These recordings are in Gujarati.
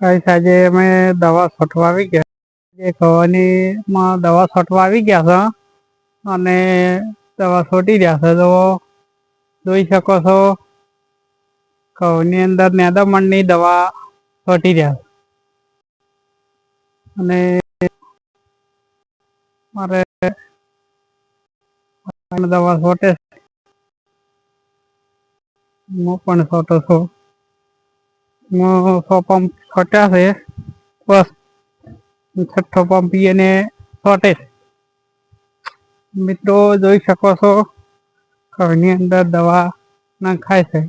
કઈ સાંજે અમે દવા છોટવા આવી ગયા. જે માં દવા છોટવા આવી ગયા છે અને દવા છોટી રહ્યા છે, તો જોઈ શકો છો, ઘઉંની અંદર નેદામણની દવા છોટી રહ્યા છે. અને મારે દવા છોટે હું પણ છોટો છું. સો પંપ છોટ્યા છે બસ. છઠ્ઠો પંપ એને છોટે. મિત્રો જોઈ શકો છો, ઘરની અંદર દવા નાખાય છે.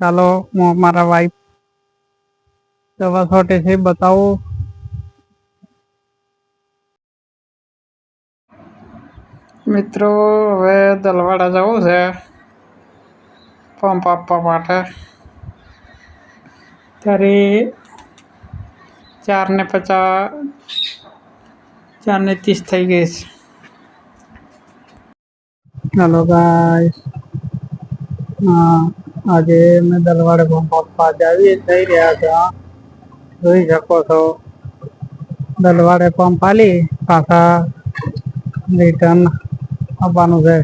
ચાલો, હું મારા વાઈફ દવા છોટે છે, બતાવું. મિત્રો, હવે દલવાડા જવું છે. પંપ આપવા માટે. ત્યારે ચાર ને પચાસ ચાર ને ત્રીસ થઈ ગઈ છે. હલો ગાય આજે મેં દલવાડે પંપ આપવા જાવી થઈ રહ્યા છે જોઈ શકો છો. દલવાડે પંપ આલી પાછા રિટર્ન આવવાનું છે.